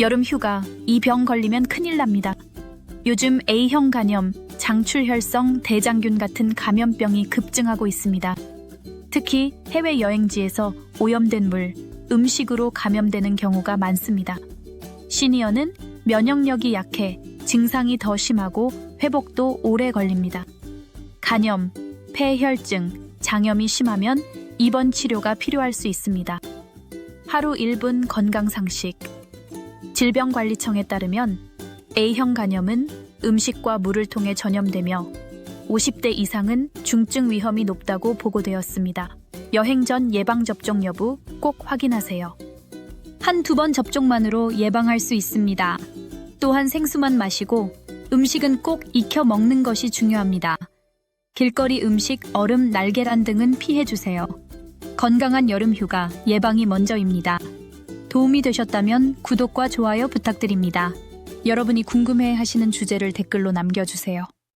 여름 휴가, 이 병 걸리면 큰일 납니다. 요즘 A형 간염, 장출혈성 대장균 같은 감염병이 급증하고 있습니다. 특히 해외 여행지에서 오염된 물, 음식으로 감염되는 경우가 많습니다. 시니어는 면역력이 약해 증상이 더 심하고 회복도 오래 걸립니다. 간염, 폐혈증, 장염이 심하면 입원 치료가 필요할 수 있습니다. 하루 1분 건강 상식. 질병관리청에 따르면 A형 간염은 음식과 물을 통해 전염되며 50대 이상은 중증 위험이 높다고 보고되었습니다. 여행 전 예방접종 여부 꼭 확인하세요. 한 두 번 접종만으로 예방할 수 있습니다. 또한 생수만 마시고 음식은 꼭 익혀 먹는 것이 중요합니다. 길거리 음식, 얼음, 날계란 등은 피해주세요. 건강한 여름 휴가, 예방이 먼저입니다. 도움이 되셨다면 구독과 좋아요 부탁드립니다. 여러분이 궁금해 하시는 주제를 댓글로 남겨주세요.